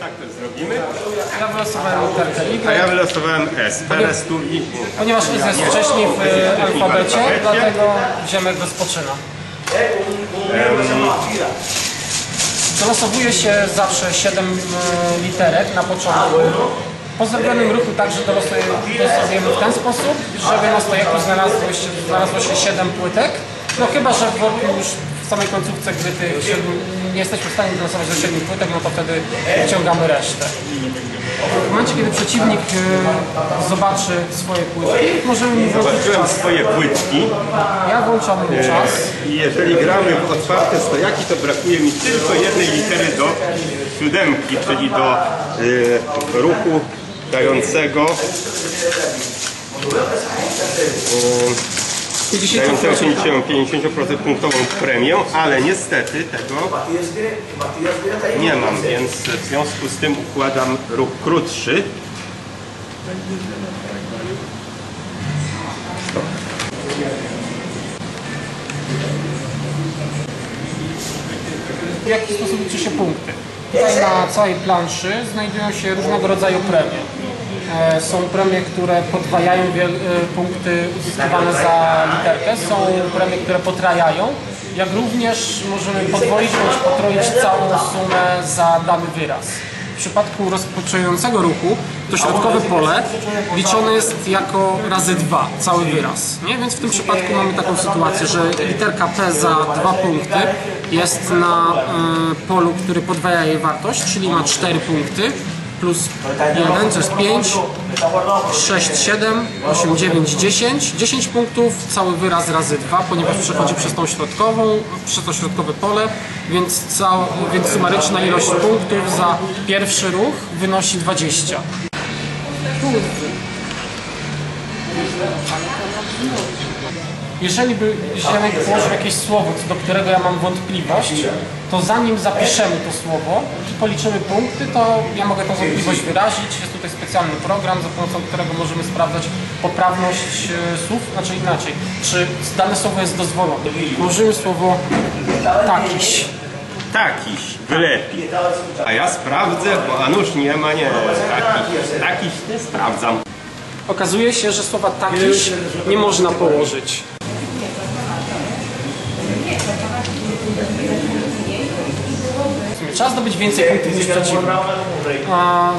Tak to zrobimy. Ja wylosowałem literkę A Y, ja wylosowałem S. Teraz tu i... ponieważ S jest wcześniej w e, alfabecie, dlatego Ziemek rozpoczyna. Dolosowuje się zawsze 7 literek na początku. Po zrobionym ruchu także dolosuje- dolosowujemy w ten sposób, żeby na stojaku znalazło się, znalazło się 7 płytek. No chyba, że w już w samej końcówce, gdy tych siedmiu, nie jesteśmy w stanie dolosować do 7 płytek, no to wtedy wciągamy resztę. W momencie, kiedy przeciwnik e, zobaczy swoje płytki, możemy mu włączyć Zobaczyłem czas. swoje płytki Ja włączam mu czas. i jeżeli gramy w otwarte stojaki, to brakuje mi tylko jednej litery do siódemki, czyli do y, ruchu dającego I dającego 50% punktową premię, ale niestety tego nie mam, więc w związku z tym układam ruch krótszy. w jaki sposób liczy się punkty. Tutaj na całej planszy znajdują się różnego rodzaju premie. E, Są premie, które podwajają e, punkty uzyskiwane za literkę, są premie, które potrajają, jak również możemy podwoić bądź potroić całą sumę za dany wyraz. W przypadku rozpoczynającego ruchu to środkowe pole liczone jest jako razy dwa, cały wyraz. Nie? Więc w tym przypadku mamy taką sytuację, że literka P za dwa punkty jest na y, polu, który podwaja jej wartość, czyli ma 4 punkty plus 1 to jest 5, 6, 7, 8, 9, 10. 10 punktów, cały wyraz razy 2, ponieważ przechodzi przez tą środkową, przez to środkowe pole, więc, cał, więc sumaryczna ilość punktów za pierwszy ruch wynosi 20. Jeżeli by Ziemek położył jakieś słowo, co do którego ja mam wątpliwość, to zanim zapiszemy to słowo i policzymy punkty, to ja mogę tą wątpliwość wyrazić. Jest tutaj specjalny program, za pomocą którego możemy sprawdzać poprawność e, słów, znaczy inaczej, czy dane słowo jest dozwolone. Użyjmy słowo takiś. Takiś, wylepi. A ja sprawdzę, bo a nuż nie ma, nie. Takiś, takiś sprawdzam. Okazuje się, że słowa takiś nie można położyć. Trzeba zdobyć więcej punktów niż przeciwnik.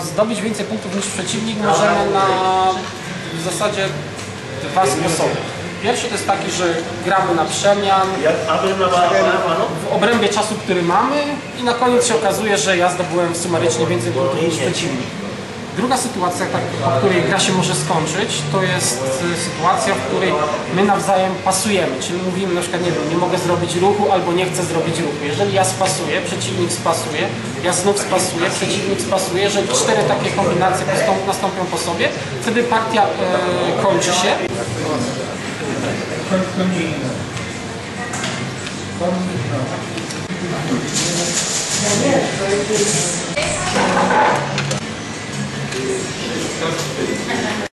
Zdobyć więcej punktów niż przeciwnik możemy na w zasadzie dwa sposoby. Pierwszy to jest taki, że gramy na przemian w obrębie czasu, który mamy i na koniec się okazuje, że ja zdobyłem sumarycznie więcej punktów niż przeciwnik. Druga sytuacja, tak, po której gra się może skończyć, to jest y, sytuacja, w której my nawzajem pasujemy, czyli mówimy na przykład, nie wiem, nie mogę zrobić ruchu albo nie chcę zrobić ruchu. Jeżeli ja spasuję, przeciwnik spasuje, ja znów spasuję, przeciwnik spasuje, jeżeli cztery takie kombinacje nastąpią po sobie, wtedy partia e, kończy się. Yeah, it's not.